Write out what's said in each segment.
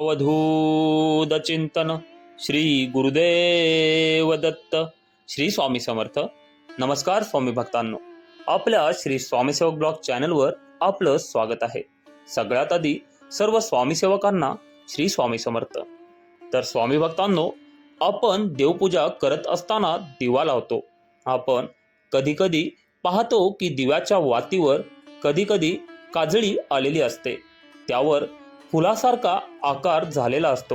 अवधूत चिंतन श्री गुरुदेव दत्त श्री स्वामी समर्थ. नमस्कार स्वामी भक्तांनो. आपल्या श्री स्वामीसेवक ब्लॉग चॅनलवर आपलं स्वागत आहे. सगळ्यात आधी सर्व स्वामी सेवकांना श्री स्वामी समर्थ. तर स्वामी भक्तांनो आपण देवपूजा करत असताना दिवा लावतो. आपण कधी कधी पाहतो की दिव्याच्या वातीवर कधी कधी काजळी आलेली असते. त्यावर फुलासारखा आकार झालेला असतो.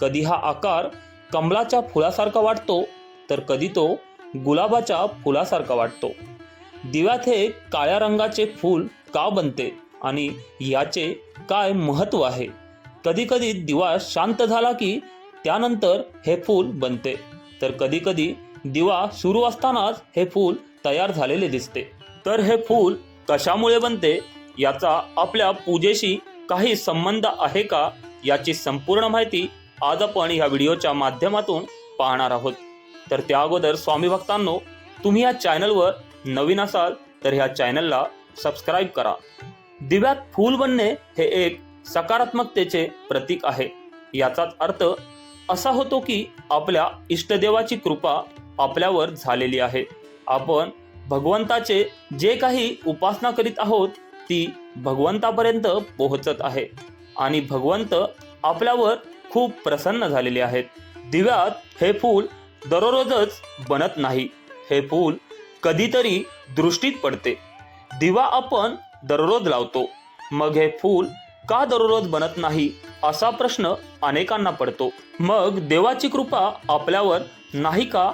कधी हा आकार कमलाच्या फुलासारखा वाटतो तर कधी तो गुलाबाच्या फुलासारखा वाटतो. दिव्यात हे काळ्या रंगाचे फूल का बनते आणि याचे काय महत्त्व आहे? कधीकधी दिवा शांत झाला की त्यानंतर हे फूल बनते. तर कधीकधी दिवा सुरू असतानाच हे फूल तयार झालेले दिसते. तर हे फूल कशामुळे बनते? याचा आपल्या पूजेशी काही संबंध आहे का याची संपूर्ण माहिती आज आपण या व्हिडिओच्या माध्यमातून पाहणार आहोत. तर त्या अगोदर स्वामी भक्तांनो तुम्ही या चॅनलवर नवीन असाल तर ह्या चॅनलला सबस्क्राईब करा. दिव्यात फूल बनणे हे एक सकारात्मकतेचे प्रतीक आहे. याचाच अर्थ असा होतो की आपल्या इष्टदेवाची कृपा आपल्यावर झालेली आहे. आपण भगवंताचे जे काही उपासना करीत आहोत ती भगवंतापर्यंत पोहोचत आहे. आणि भगवंत आपल्यावर खूप प्रसन्न झालेले आहेत. दिव्यात हे फूल दररोजच बनत नाही. हे फूल कधीतरी दृष्टीत पडते. दिवा आपण दररोज लावतो. मग हे फूल का दररोज बनत नाही असा प्रश्न अनेकांना पडतो. मग देवाची कृपा आपल्यावर नाही का?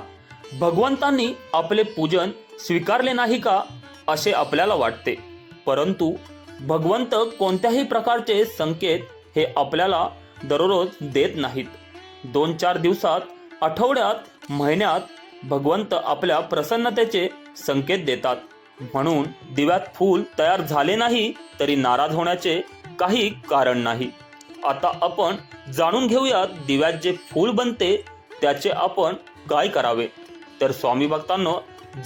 भगवंतांनी आपले पूजन स्वीकारले नाही का? असे आपल्याला वाटते. परंतु भगवंत कोणत्याही प्रकारचे संकेत हे आपल्याला दररोज देत नाहीत. दोन चार दिवसात आठवड्यात महिन्यात भगवंत आपल्या प्रसन्नतेचे संकेत देतात. म्हणून दिव्यात फूल तयार झाले नाही तरी नाराज होण्याचे काही कारण नाही. आता आपण जाणून घेऊयात दिव्यात जे फूल बनते त्याचे आपण काय करावे. तर स्वामी भक्तांनो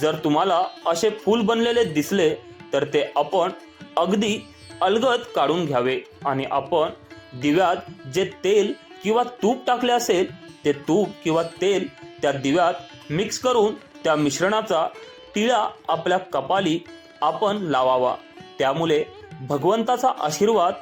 जर तुम्हाला असे फूल बनलेले दिसले तर ते आपण अगदी अलगद काढून घ्यावे. आणि आपण दिव्यात जे तेल किंवा तूप टाकले असेल ते तूप किंवा तेल त्या दिव्यात मिक्स करून त्या मिश्रणाचा टिळा आपल्या कपाली आपण लावावा. त्यामुळे भगवंताचा आशीर्वाद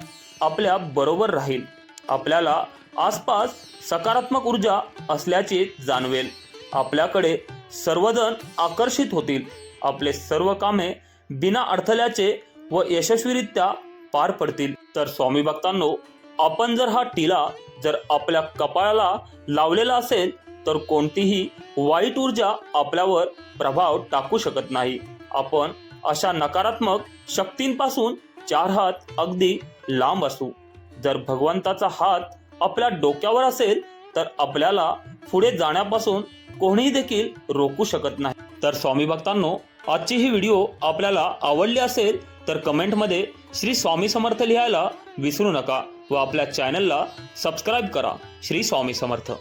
आपल्या बरोबर राहील. आपल्याला आसपास सकारात्मक ऊर्जा असल्याचे जाणवेल. आपल्याकडे सर्वजण आकर्षित होतील. आपले सर्व कामे बिना अडथळ्याचे व यशस्वीरित्या पार पडतील. तर स्वामी भक्तांनो आपण जर हा टिला जर आपल्या कपाळाला लावलेला असेल तर कोणतीही वाईट ऊर्जा आपल्यावर प्रभाव टाकू शकत नाही. आपण अशा नकारात्मक शक्तींपासून चार हात अगदी लांब असू. जर भगवंताचा हात आपल्या डोक्यावर असेल तर आपल्याला पुढे जाण्यापासून कोणीही देखील रोखू शकत नाही. तर स्वामी भक्तांनो आजची ही व्हिडिओ आपल्याला आवडली असेल तर कमेंटमध्ये श्री स्वामी समर्थ लिहायला विसरू नका व आपल्या चॅनलला सबस्क्राईब करा. श्री स्वामी समर्थ.